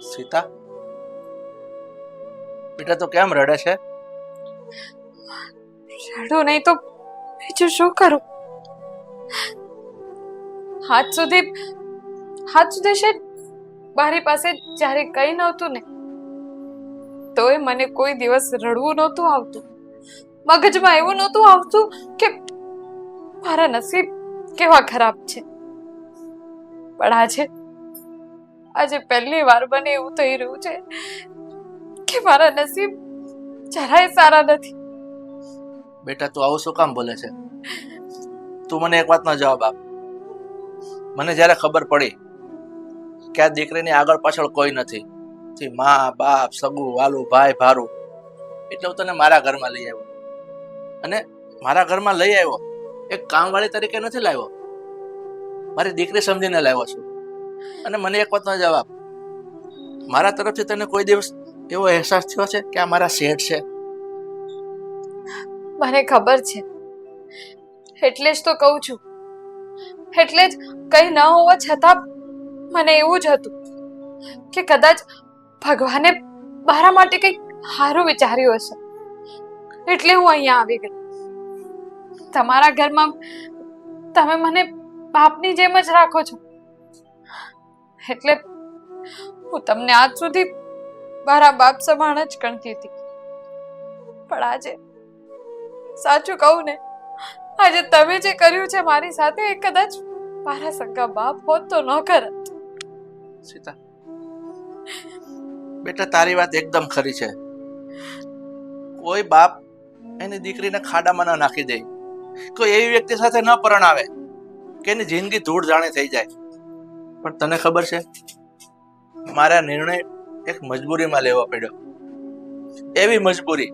સીતા? બેટા, તો કેમ રડે છે? રડો નહીં તો બીજું શું કરું? હાથ સુધી હાથ સુધી છે મારી પાસે જ્યારે કંઈ નહોતું ને, તોય મને કોઈ દિવસ રડવું નહોતું આવતું. મગજમાં એવું નહોતું આવતું કે મારા નસીબ કેવા ખરાબ છે. પણ આજે આજે પહેલી વાર બને એવું થઈ રહ્યું છે કે મારા નસીબ જરાય સારા નથી. બેટા, તું આવું શું કામ બોલે છે? તું મને એક વાતનો જવાબ આપ. મને જ્યારે ખબર પડી કે આ દીકરીની આગળ પાછળ કોઈ નથી મા, બાપ, સગુ, વાલું, ભાઈ, ભારું, એટલે હું તને મારા ઘરમાં લઈ આવ્યો. અને મારા ઘરમાં લઈ આવ્યો, એક કામવાળી તરીકે નથી લાવ્યો. મારી દીકરી સમજીને લાવ્યો છું. અને મને એક વાતનો જવાબ. મારા તરફથી તને કોઈ દિવસ એવો અહેસાસ થયો છે કે આ મારા શેઠ છે? મને ખબર છે. એટલે જ તો કહું છું. એટલે જ કઈ ન હોવા છતાં મને એવું જ હતું કે કદાચ ભગવાને મારા માટે કંઈક સારું વિચાર્યું હશે. એટલે હું અહીંયા આવી ગઈ. તમારા ઘરમાં તમે મને બાપની જેમ જ રાખો છો. એટલે હું તમને આજ સુધી મારા બાપ સમાન જ ગણતી હતી. પણ આજે સાચું કહું ને, આજે તમે જે કર્યું છે મારી સાથે એ કદાચ મારા સગા બાપ હોત તો ન કરત. સીતા, બેટા તારી વાત એકદમ ખરી છે. કોઈ બાપ એની દીકરીને ખાડામાં ન નાખી દે. કોઈ એવી વ્યક્તિ સાથે ન પરણાવે કે એની જિંદગી ધૂળ જાણે થઈ જાય. પણ તને ખબર છે? મારા નિર્ણય એક મજબૂરીમાં લેવો પડ્યો. એવી મજબૂરી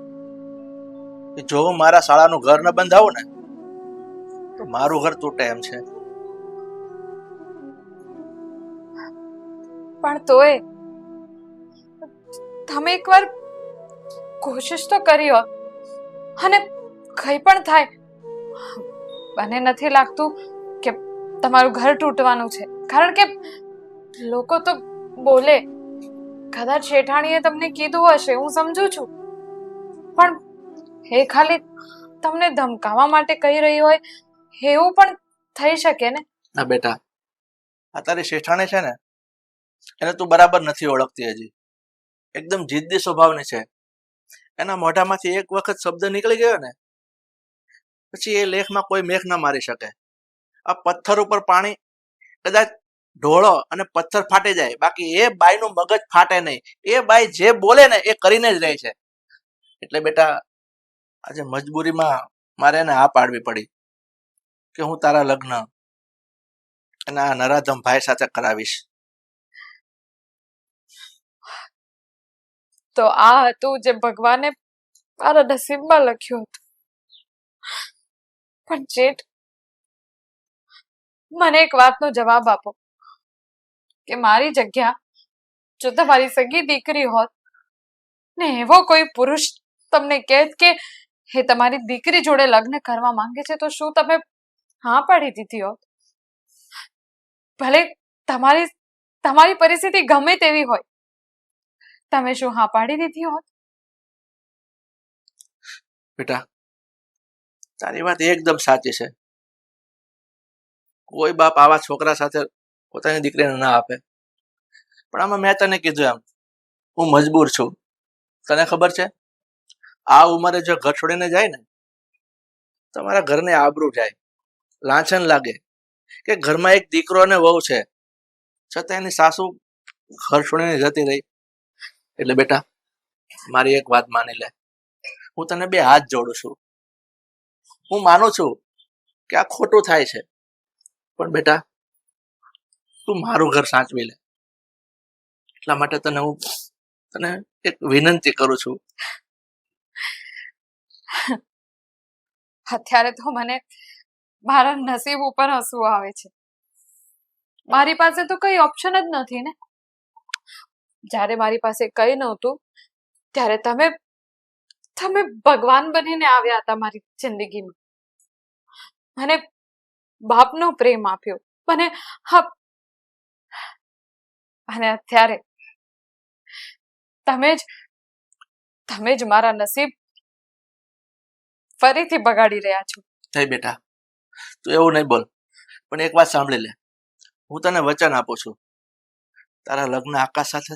કે જો હું મારા શાળાનું ઘર ન બંધાવું ને, તો મારું ઘર તૂટે એમ છે. પણ તોય, તમે એકવાર કોશિશ તો કરી હો. અને કંઈ પણ થાય મને નથી લાગતું કે તમારું ઘર તૂટવાનું છે. કારણ કે લોકો તો બોલે, કદાચ શેઠાણીએ તમને કીધું હશે, હું સમજુ છું. પણ એ ખાલી તમને ધમકાવા માટે કહી રહી હોય, એવું પણ થઈ શકે ને? ના બેટા, આ તારી શેઠાણી છે ને, એને તું બરાબર નથી ઓળખતી હજી. એકદમ જિદ્દી સ્વભાવની છે. એના મોઢામાંથી એક વખત શબ્દ નીકળી ગયો ને, પછી એ લેખમાં કોઈ મેઘ ના મારી શકે. આ પથ્થર ઉપર પાણી કદાચ ઢોળો અને પથ્થર ફાટે જાય, બાકી એ બાઈનું મગજ ફાટે નહીં. એ બાઈ જે બોલે ને એ કરીને જ રહે છે. એટલે બેટા, આજે મજબૂરીમાં મારે એને આ પાડવી પડી કે હું તારા લગ્ન અને નરાધમ ભાઈ સાથે કરાવીશ. તો આ હતું જે ભગવાને મારા નસીબમાં લખ્યું હતું. પણ જેઠ મને એક વાતનો જવાબ આપો. કે મારી જગ્યા, જો તમારી સગી દીકરી હોત, ને એવો કોઈ પુરુષ તમને કહેત કે, હે, તમારી દીકરી જોડે લગ્ન કરવા માંગે છે, તો શું તમે હા પાડી દીધી હોત? ભલે તમારી તમારી પરિસ્થિતિ ગમે તેવી હોય, તમે શું હા પાડી દીધી હોત? બેટા, તારી વાત એકદમ સાચી છે. કોઈ બાપ આવા છોકરા સાથે પોતાની દીકરીને ના આપે. પણ આમાં મેં તને કીધું એમ, હું મજબૂર છું. તને ખબર છે? આ ઉંમરે જો ઘર છોડીને જાય ને, તમારા ઘરને આબરૂ જાય. લાંછન લાગે કે ઘરમાં એક દીકરો અને વહુ છે, છતાં એની સાસુ ઘર છોડીને જતી રહી. એટલે બેટા, મારી એક વાત માની લે. હું તને બે હાથ જોડું છું. હું માનું છું કે આ ખોટું થાય છે. પણ બેટા, તું મારું ઘર સાચવી લે. એટલા માટે તને હું તને એક વિનંતી કરું છું. અત્યારે તો મને મારા નસીબ ઉપર હસવું આવે છે. મારી પાસે તો કઈ ઓપ્શન જ નથી ને. જ્યારે મારી પાસે કઈ નહોતું, ત્યારે તમે તમે ભગવાન બનીને આવ્યા હતા મારી જિંદગીમાં. મને બાપનો પ્રેમ આપ્યો. અને અને અત્યારે તમે જ તમે જ મારા નસીબ ફરીથી બગાડી રહ્યા છો. થઈ બેટા, તું એવું નહીં બોલ. પણ એક વાત સાંભળી લે. હું તને વચન આપું છું. તારા લગ્ન આકાશ સાથે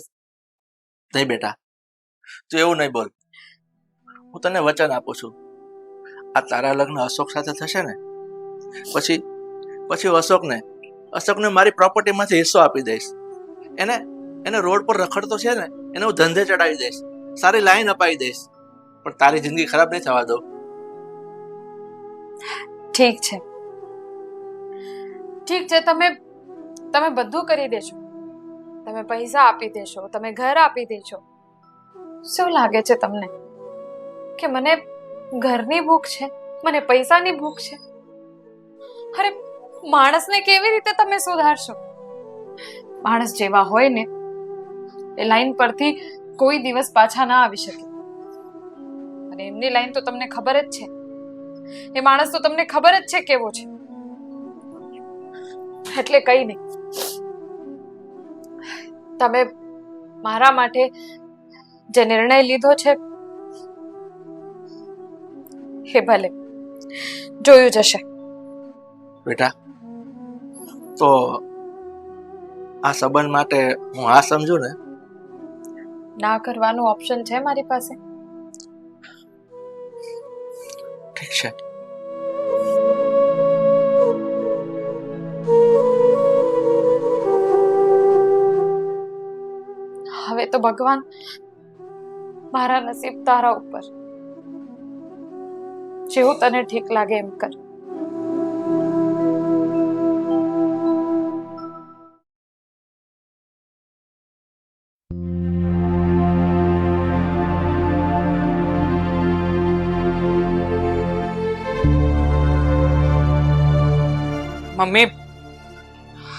નહીં બેટા. તું એવું નહીં બોલ. હું તને વચન આપું છું. આ તારા લગ્ન અશોક સાથે થશે ને? પછી પછી અશોકને અશોકને મારી પ્રોપર્ટીમાંથી હિસ્સો આપી દઈશ. એને એને રોડ પર રખડતો છે ને, એને હું ધંધે ચડાવી દઈશ. સારી લાઈન અપાવી દઈશ. પણ તારી જિંદગી ખરાબ નહીં થવા દઉં ઠીક છે. ઠીક છે, તમે તમે બધું કરી દેશો તમે પૈસા આપી દેશો, તમે ઘર આપી દેશો શું લાગે છે તમને? કે મને ઘરની ભૂખ છે? મને પૈસાની ભૂખ છે? અરે, માણસને કેવી રીતે તમે સુધારશો? માણસ જેવા હોય ને, એ લાઈન પરથી કોઈ દિવસ પાછા ના આવી શકે. અને એમની લાઈન તો તમને ખબર જ છે. એ માણસ તો તમને ખબર જ છે કેવો છે. એટલે કઈ નહીં. તમે મારા માટે જે નિર્ણય લીધો છે, એ ભલે. જોયું જશે બેટા. તો આ સંબંધ માટે હું આ સમજુ ને? ના કરવાનું ઓપ્શન છે મારી પાસે. ઠીક છે. હવે તો ભગવાન મારા નસીબ તારા ઉપર. જેવું તને ઠીક લાગે એમ કર.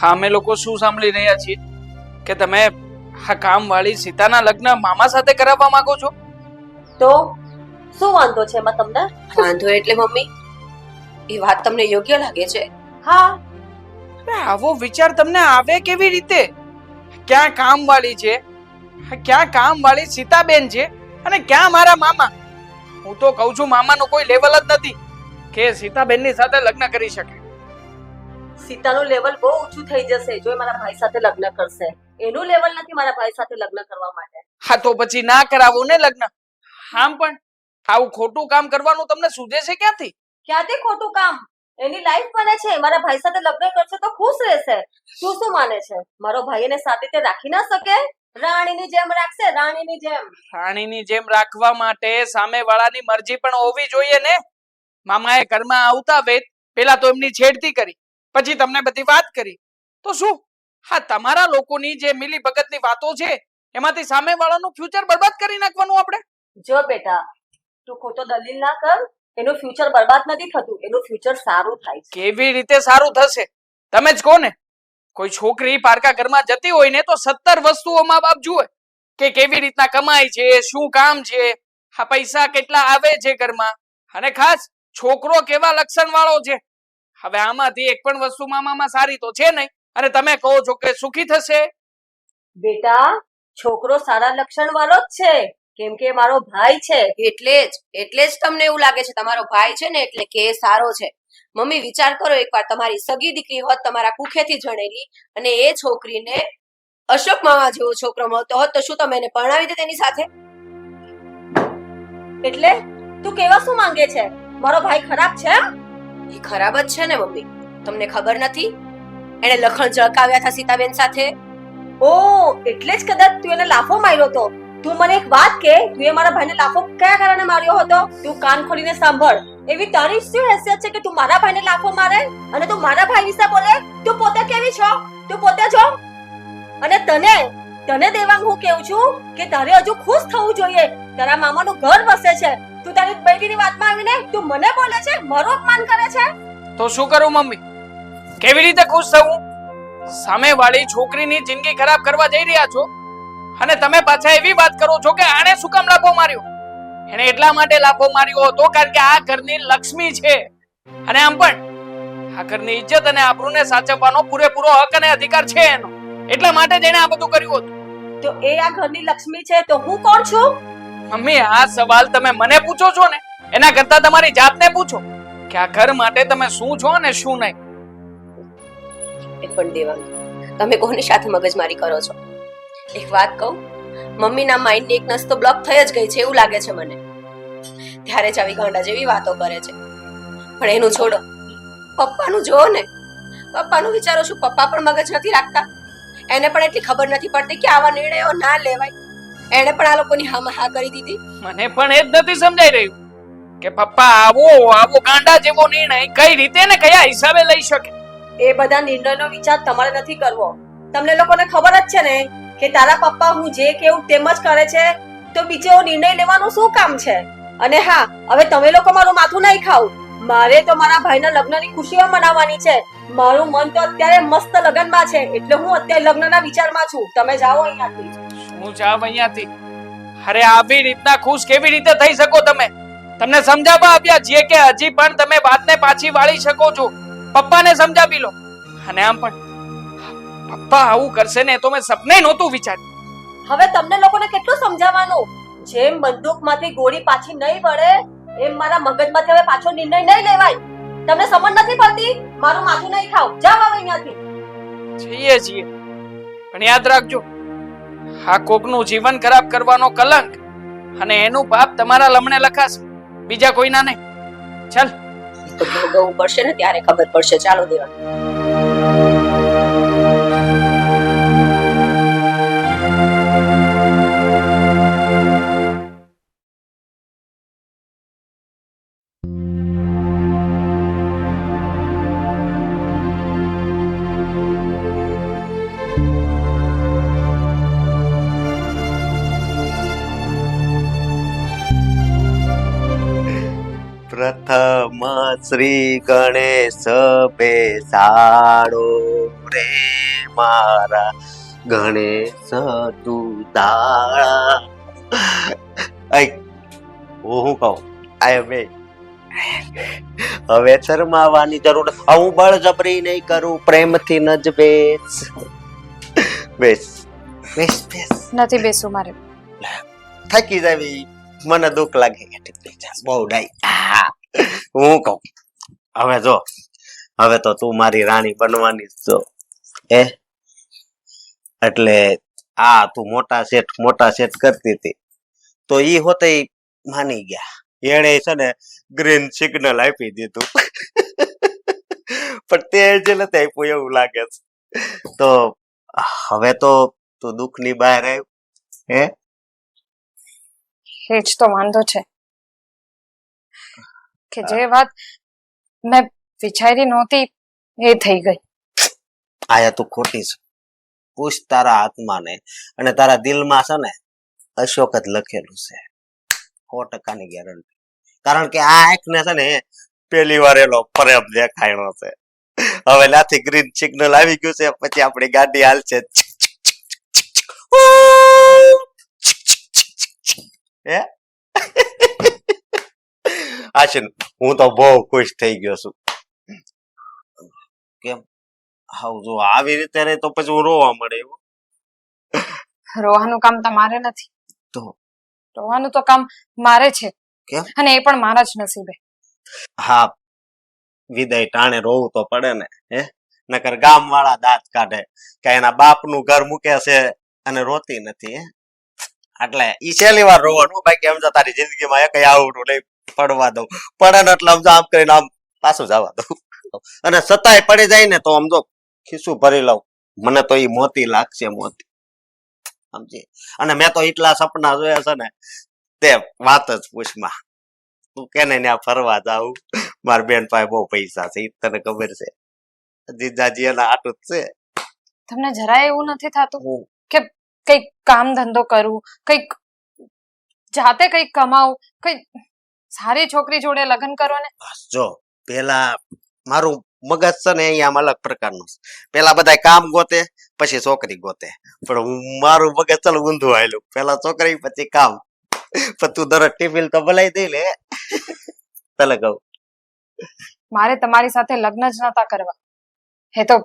હા અમે લોકો શું સાંભળી રહ્યા છીએ? કે તમે આ કામવાળી સીતાના લગ્ન મામા સાથે કરાવવા માંગો છો? તો શું વાંધો છે એમાં તમને? વાંધો એટલે મમ્મી એ વાત તમને યોગ્ય લાગે છે. હા. આવો વિચાર તમને આવે કેવી રીતે? ક્યાં કામવાળી છે? ક્યાં કામવાળી સીતાબેન છે? અને ક્યાં મારા મામા? હું તો કહું છું મામાનો કોઈ લેવલ જ નથી કે સીતાબેનની સાથે લગ્ન કરી શકે. સીતાનું લેવલ બહુ ઊંચું થઈ જશે જો એ મારા ભાઈ સાથે લગ્ન કરશે. એનું લેવલ નથી મારા ભાઈ સાથે લગ્ન કરવા માટે. હા તો પછી ના કરાવો ને લગ્ન? હામ પણ? આવું ખોટું કામ કરવાનું તમને સૂજે છે ક્યાંથી? ક્યાંથી ખોટું કામ? એની લાઈફ બને છે. મારા ભાઈ સાથે લગ્ન કરશે તો ખુશ રહેશે. શું શું માને છે? મારો ભાઈ એને સાથે રીતે રાખી ના શકે? રાણીની જેમ રાખશે? રાણીની જેમ. રાણીની જેમ રાખવા માટે સામેવાળાની મરજી પણ હોવી જોઈએ ને? મામાએ ઘરમાં આવતા વેત પેલા તો એમની છેડતી કરી. પછી તમને બધી વાત કરી. તો શું? હા તમારા લોકોની જે મિલી ભગતની વાતો છે એમાંથી સામેવાળાનું ફ્યુચર બરબાદ કરી નાખવાનું આપણે? જો બેટા તું ખોટો દલીલ ના કર એનું ફ્યુચર બરબાદ નથી થતું એનું ફ્યુચર સારું થાય કેવી રીતે સારું થશે? તમે જ કહો ને કોઈ છોકરી પારકા ઘરમાં જતી હોય ને તો સત્તર વસ્તુઓ મા બાપ જુએ કે કેવી રીતના કમાય છે શું કામ છે આ પૈસા કેટલા આવે છે ઘરમાં? અને ખાસ છોકરો કેવા લક્ષણ વાળો છે? હવે આમાંથી એક પણ વસ્તુ મામામાં સારી તો છે નહીં. અને તમે કહો છો કે સુખી થશે? બેટા છોકરો સારા લક્ષણ વાળો જ છે. કેમ કે મારો ભાઈ છે. એટલે જ એટલે જ તમને એવું લાગે છે તમારો ભાઈ છે ને એટલે કે એ સારો છે. મમ્મી વિચાર કરો એકવાર તમારી સગી દીકરી હોત તમારા કુખેથી જણેલી અને એ છોકરીને અશોક મામા જેવો છોકરો મળતો હોત તો શું તમે એને પરણાવી દે તેની સાથે? એટલે? તું કેવા શું માંગે છે? મારો ભાઈ ખરાબ છે એમ? એ ખરાબ જ છે ને, મમ્મી? તમને ખબર નથી? એને લખણ ઝળકાવ્યા હતા સીતાબેન સાથે? ઓ, એટલે જ કદાચ તું એને લાફો માર્યો તો. તું મને એક વાત કે, તું એ મારા ભાઈને લાફો કયા કારણે માર્યો હતો? તું કાન ખોલીને સાંભળ. એવી તારી શું હેસિયત છે કે તું મારા ભાઈને લાફો મારે? અને તું મારા ભાઈ વિશે બોલે? તું પોતે કેવી છો? તું પોતે છો અને તને તને દેવાંગ હું કેવું છું કે તારે હજુ ખુશ થવું જોઈએ. તારા મામાનું ઘર વસે છે. તું તારી બેટીની વાતમાં આવીને તું મને બોલે છે મારું અપમાન કરે છે? તો શું કરું મમ્મી? કેવી રીતે ખુશ થવું સામેવાળી છોકરીની જિંદગી ખરાબ કરવા જઈ રહ્યા છો અને તમે પાછા એવી વાત કરો છો કે આણે શું કામ લાફો માર્યો? એને એટલા માટે લાફો માર્યો હતો કારણ કે આ ઘરની લક્ષ્મી છે. અને આમ પણ આ ઘરની ઇજ્જત અને આબરૂને સાચવવાનો પૂરેપૂરો હક અને અધિકાર છે એનો. એટલા માટે જ એને આ બધું કર્યું હતું. તો એ આ ઘરની લક્ષ્મી છે તો હું કોણ છું? મમ્મી, આ સવાલ તમે મને પૂછો છો ને, એના કરતા તમારી જાતને પૂછો કે આ ઘર માટે તમે શું છો ને શું નહીં? એક પણ દેવાંગ, તમે કોની સાથે મગજમારી કરો છો? એક વાત કહું, મમ્મીના માઇન્ડની એક નસ તો બ્લોક થઈ જ ગઈ છે, એવું લાગે છે મને. ત્યારે જ આવી ગાંડા જેવી વાતો કરે છે. પણ એનું છોડો, પપ્પાનું જુઓ ને, પપ્પાનું વિચારો છું, પપ્પા પણ મગજ નથી રાખતા. એને પણ એટલી ખબર નથી પડતી કે આવા નિર્ણયો ના લેવાય. એણે પણ આ લોકોની હા હા કરી દીધી. મને પણ એ જ નથી સમજાઈ રહ્યું કે પપ્પા આવો આવો ગાંડા જેવો નિર્ણય કઈ રીતે ને કયા હિસાબે લઈ શકે? એ બધા નિર્ણયનો વિચાર તમારે નથી કરવો. તમને લોકોને ખબર જ છે ને કે તારા પપ્પા હું જે કેવું તેમ જ કરે છે તો બીજો નિર્ણય લેવાનું શું કામ છે? અને હા હવે તમે લોકો મારું માથું નહીં ખાવ મારે તો મારા ભાઈના લગ્નની ખુશીઓ મનાવવાની છે. મારું મન તો અત્યારે મસ્ત લગ્નમાં છે એટલે હું અત્યારે લગ્નના વિચારમાં છું. તમે જાઓ અહીંયાથી. શું જાવ અહીંયાથી. અરે આવી રીતના ખુશ કેવી રીતે થઈ શકો તમે? તમને સમજાવવા આપ્યા છીએ કે હજી પણ તમે વાતને પાછી વાળી શકો છો. પપ્પાને સમજાવી લો. અને આમ પણ પપ્પા આવું કરશે ને તો મેં સપને નહોતું વિચાર્યું. હવે તમને લોકોને કેટલું સમજાવવાનું? જેમ બંદૂકમાંથી ગોળી પાછી નહીં વળે એમ મારા મગજમાંથી હવે પાછો નિર્ણય નહીં લેવાય. તમને સમજ નથી પડતી? મારું માથું નહીં ખાવ. જાવ હવે અહીંયાથી. જઈએ છીએ. પણ યાદ રાખજો આ કોકનું જીવન ખરાબ કરવાનો કલંક અને એનું પાપ તમારા લમણે લખાશે. બીજા કોઈના નહીં. ચાલ. ભોગવવું પડશે ને, ત્યારે ખબર પડશે. ચાલો દેવા. શ્રી ગણેશ બેસાડો રે મારા ગણેશ તું તારા હું શું કહું? આય બે હવે શરમાવાની જરૂર. હું બળજબરી નહીં કરું પ્રેમથી ન જ બેસ. બેસ. બેસ બેસ. નથી બેસવું મારે. થાકી જાવી. મને દુઃખ લાગે બહુ ડાઈ હું કહું? હવે જો, હવે તો તું મારી રાણી બનવાની જ એ એટલે આ તું મોટા શેઠ મોટા શેઠ કરતી હતી. તો ઈ હોતે માની ગયા. એણે છે ને ગ્રીન સિગ્નલ આપી દીધું. પણ તે જે નથી આપ્યું એવું લાગે છે. તો હવે તો તું દુઃખની બહાર આવ્યું હે? એ જ તો વાંધો છે. કે જે વાત મેં વિચારી નહોતી, એ થઈ ગઈ. આયા તું ખોટી છે. પૂછ તારા આત્માને અને તારા દિલમાં છે ને અશોક જ લખેલું છે. સો ટકાની ગેરંટી કારણ કે આ ને છે ને પેલી વાર એલો પ્રેમ દેખાયણો છે. હવે લાથી ગ્રીન સિગ્નલ આવી ગયું છે, પછી આપણી ગાડી હાલશે. હે? આશિન હું તો બહુ ખુશ થઈ ગયો છું. કેમ? હાવ જો આવી રીતે રહે તો પછી હું રોવા મળે એવું? રોવાનું કામ તમારે નથી. તો? રોવાનું તો કામ મારે છે. કેમ? અને એ પણ મારા જ નસીબે. હા વિદાય ટાણે રોવું તો પડે ને હે? નકર ગામ વાળા દાંત કાઢે કે એના બાપનું ઘર મૂકે છે અને રોતી નથી હે? એટલે ઈ છેલ્લી વાર રોવાનું બાકી એમ જો તારી જિંદગીમાં એક આવડું નહીં. પડવા દઉં. પડે ને એટલે સમજો આમ કરીને આમ પાછું જવા દઉં. અને સતાય પડી જાય ને તો સમજો ખીસું ભરી લઉં. મને તો એ મોતી લાગશે મોતી. સમજી? અને મેં તો એટલા સપના જોયા છે ને તે વાત જ પૂછમાં. તું કેને ત્યાં ફરવા જાવું મારા બેન પાસે બહુ પૈસા છે તને ખબર છે. જીજાજી એના આટું જ છે. તમને જરાય એવું નથી થતું હું. કંઈક કામ ધંધો કરું કંઈક જાતે કંઈક કમાવું કંઈક સારી છોકરી જોડે લગ્ન કરો ને બસ જો પેલા મારું મગજ છે ને અહીંયા અલગ પ્રકારનું પેલા બધા કામ ગોતે પછી છોકરી ગોતે. પણ હું મારું મગજ ચાલ ઊંધું આવેલું પેલા છોકરી પછી કામ. પણ તું દરરોજ ટિફિન તો ભલાઈ દઈ લે. તને કહું. મારે તમારી સાથે લગ્ન જ નતા કરવા. એ તો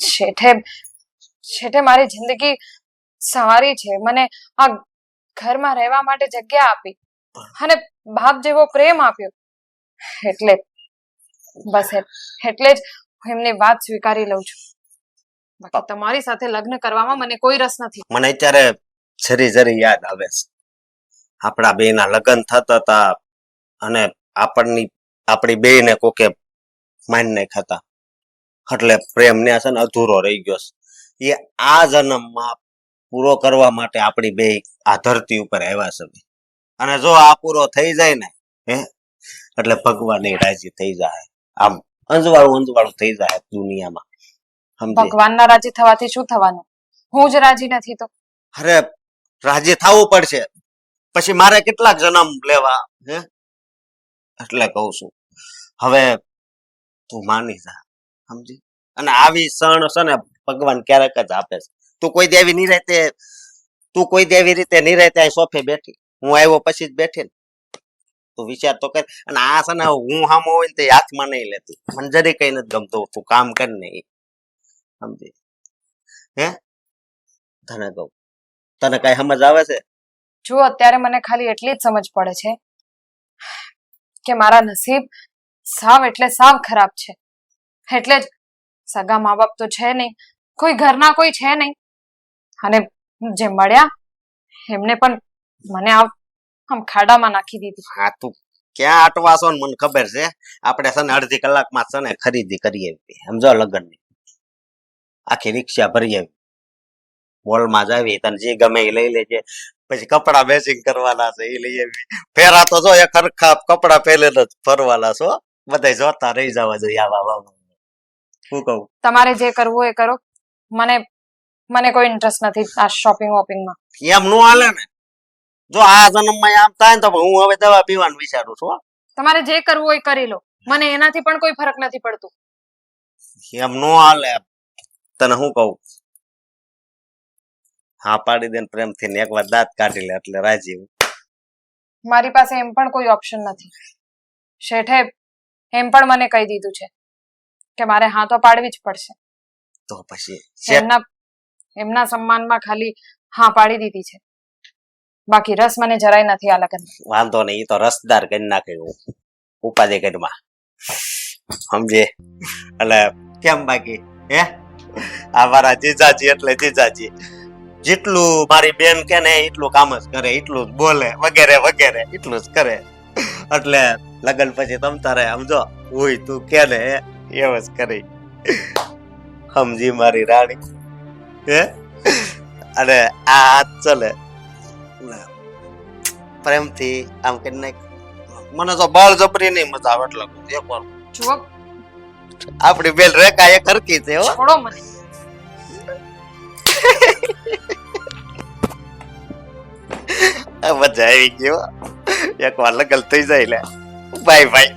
છેઠે છેઠે મારી જિંદગી સારી છે. મને આ ઘરમાં રહેવા માટે જગ્યા આપી. અને બાપ જેવો પ્રેમ આપ્યો. એટલે, બસ એટલે જ હું એમની વાત સ્વીકારી લઉં છું. બાકી તમારી સાથે લગ્ન કરવામાં મને કોઈ રસ નથી. મને અત્યારે જરી જરી યાદ આવે છે. આપણા બે ના લગ્ન થતા હતા અને આપણની, આપણી બે ને કોકે માન નહીં ખાતા. એટલે પ્રેમ ને છે ને અધૂરો રહી ગયો છે. એ આ જન્મમાં પૂરો કરવા માટે આપણી બે આ ધરતી ઉપર આવ્યા છે. અને જો આ પૂરો થઈ જાય ને હે? એટલે ભગવાન એ રાજી થઈ જાય. આમ અંજવાળું અંજવાળું થઈ જાય દુનિયામાં. ભગવાનના રાજી થવાથી શું થવાનું? હું જ રાજી નથી તો. અરે રાજી થવું પડશે. પછી મારે કેટલાક જન્મ લેવા હે? એટલે કહું છું. હવે તું માની જા. સમજી? અને આવી સણ છે ને ભગવાન ક્યારેક જ આપે છે. તું કોઈ દેવી નિરાતે તું કોઈ દેવી રીતે નિરાતે સોફે બેઠી. હું આવ્યો પછી જ બેઠી તું વિચાર તો કર. અને આ છે ને હું હામો હોય ને તે હાથમાં નહીં લેતી. મને જરી કઈ નથી ગમતું. તું કામ કર ને. સમજી? હે? તને કહું. તને કઈ સમજ આવે છે? જો, અત્યારે મને ખાલી એટલી જ સમજ પડે છે કે મારા નસીબ સાવ એટલે સાવ ખરાબ છે. એટલે જ સગા મા બાપ તો છે નહીં. કોઈ ઘરના કોઈ છે નહીં. અને જે મળ્યા, એમને પણ મને આમ આમ ખાડામાં નાખી દીધી. હા તું ક્યાં અટવાશો ને મને ખબર છે? આપણે છે ને અડધી કલાકમાં છે ને ખરીદી કરીએ. સમજો લગ્નની. આખી રિક્ષા ભરીએ મોલમાં જાવી તને જે ગમે એ લઈ લેજે. પછી કપડા મેચિંગ કરવાના છે એ લઈ આવી. ફેરા તો જો એક હરખા કપડા પહેરીને જ ફરવાના છો. બધા જોતા રહી જવા જોઈએ આવા બાબા શું કહું? તમારે જે કરવું હોય એ કરો. મને મને કોઈ ઇન્ટરેસ્ટ નથી આ શોપિંગ વોપિંગમાં એમ નો હાલે ને. જો આ જન્મમાં આમ થાય ને તો હું હવે દવા પીવાનું વિચારું છું હો. તમારે જે કરવું હોય કરી લો. મને એનાથી પણ કોઈ ફરક નથી પડતું. એમ નો હાલે. તને હું કહું? હા પાડી દે પ્રેમથી ને એકવાર દાંત કાઢી લે એટલે રાજી હું. મારી પાસે એમ પણ કોઈ ઓપ્શન નથી. શેઠે એમ પણ મને કહી દીધું છે કે મારે હા તો પાડવી જ પડશે. તો પછી એમના એમના સન્માનમાં ખાલી હા પાડી દીધી છે. બાકી રસ મને જરાય નથી આ લગન. વાંધો નહીં તો રસદાર કરી નાખે હું ઉપાધિ કરીમાં સમજે? એટલે કેમ બાકી? હે? આ મારા જીજાજી એટલે જીજાજી. જેટલું મારી બેન કે ને એટલું કામ જ કરે, એટલું જ બોલે, વગેરે વગેરે, એટલું જ કરે. એટલે લગન પછી તમ તારે, સમજો? હોય તું કે ને એવ જ કરી. સમજી મારી રાણી. હે? અને આ હાથ ચલે. પ્રેમથી આમ કે મને તો બળજબરી નહીં મજા આવે એટલે. એકવાર જુઓ. આપણી બેન રેખા એક હરકી છે હો. છોડો મને. મજા આવી ગયો એકવાર લગલ થઈ જાય લે બાય બાય